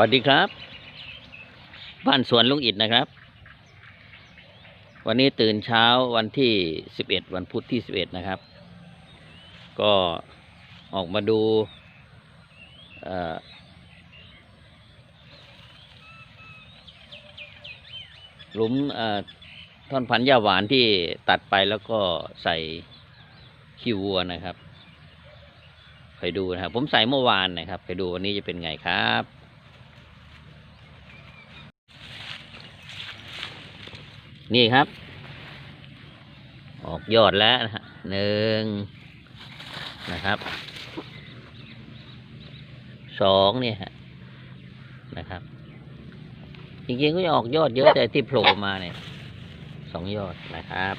วัสดีครับ บ้านสวนลุงอิดนะครับ วันนี้ตื่นเช้าวันที่สิบเอ็ดวันพุธที่สิบเอ็ดนะครับ ก็ออกมาดูหลุมเอ่อท่อนพันธุ์หญ้าหวานที่ตัดไปแล้วก็ใส่ขี้วัวนะครับ ไปดูนะครับ ผมใส่เมื่อวานนะครับ ไปดูวันนี้จะเป็นไงครับ นี่ครับ ออกยอดแล้วนะฮะหนึ่งนะครับสองเนี่ยฮะนะครับ จริงๆก็จะออกยอดเยอะแต่ที่โผล่มาเนี่ยสองยอดนะครับ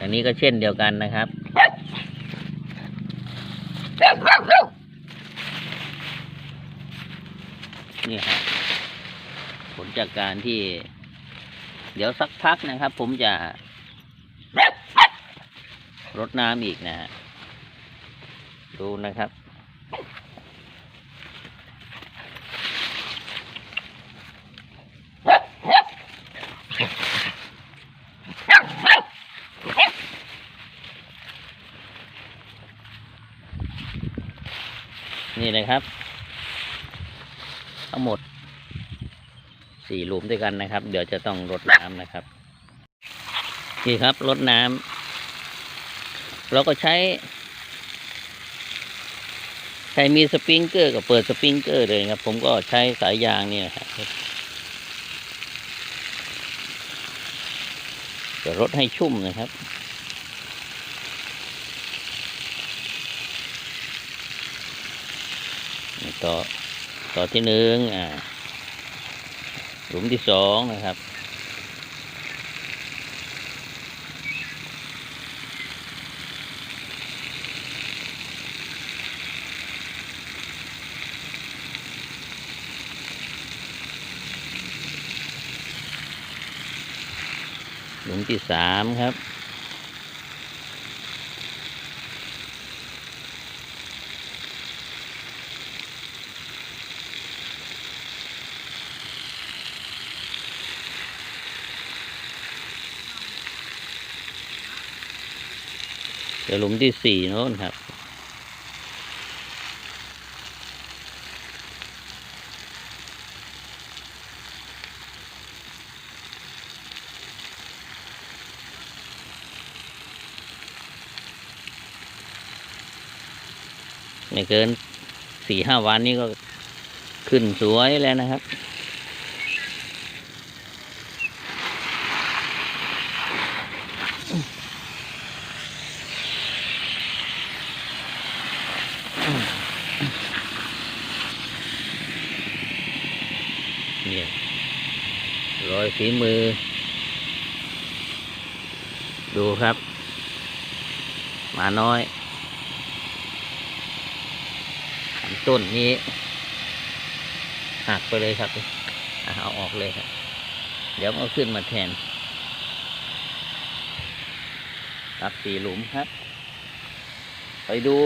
อันนี้ก็เช่นเดียวกันนะครับ นี่ครับผลจากการที่ เดี๋ยวสักพักนะครับ ผมจะรดน้ำอีกนะฮะดูนะครับ นี่นะครับ ทั้งหมดสี่หลุมด้วยกันนะครับ เดี๋ยวจะต้องรดน้ำนะครับนี่ครับรดน้ำเราก็ใช้ใครมีสปริงเกอร์ก็เปิดสปริงเกอร์เลยครับ ผมก็ใช้สายยางเนี่ยครับจะรดให้ชุ่มนะครับต่อ ต่อที่หนึ่งอ่าหลุมที่สองนะครับหลุมที่สามครับ เดี๋ยวหลุมที่สี่โน้นครับ ไม่เกินสี่ห้าวันนี้ก็ขึ้นสวยแล้วนะครับ เนี่ยรอยฝีมือ ดูครับมาน้อยต้นนี้หักไปเลยครับเอาออกเลยครับ เดี๋ยวเอาขึ้นมาแทนครับสี่หลุมครับ ไปดู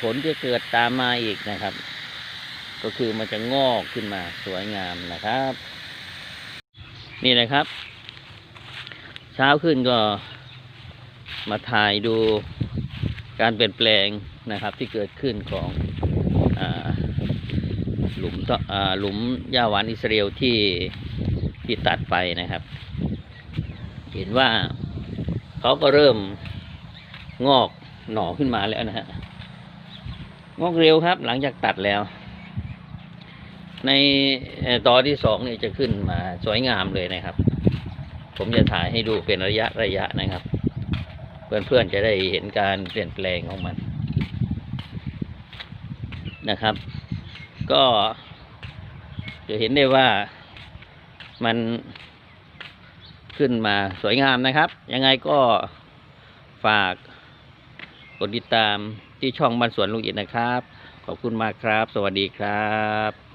ผลที่เกิดตามมาอีกนะครับ ก็คือมันจะงอกขึ้นมาสวยงามนะครับ นี่นะครับ เช้าขึ้นก็มาถ่ายดูการเปลี่ยนแปลงนะครับที่เกิดขึ้นของอหลุมต่อหลุมหญ้าหวานอิสราเอลที่ที่ตัดไปนะครับ เห็นว่าเขาก็เริ่มงอกหน่อขึ้นมาแล้วนะฮะงอกเร็วครับหลังจากตัดแล้ว ในตอนที่สองเนี่ยจะขึ้นมาสวยงามเลยนะครับ ผมจะถ่ายให้ดูเป็นระยะระยะนะครับ เพื่อนๆจะได้เห็นการเปลี่ยนแปลงของมันนะครับ ก็จะเห็นได้ว่ามันขึ้นมาสวยงามนะครับ ยังไงก็ฝากกดติดตามที่ช่องบ้านสวนลุงอิดนะครับ ขอบคุณมากครับ สวัสดีครับ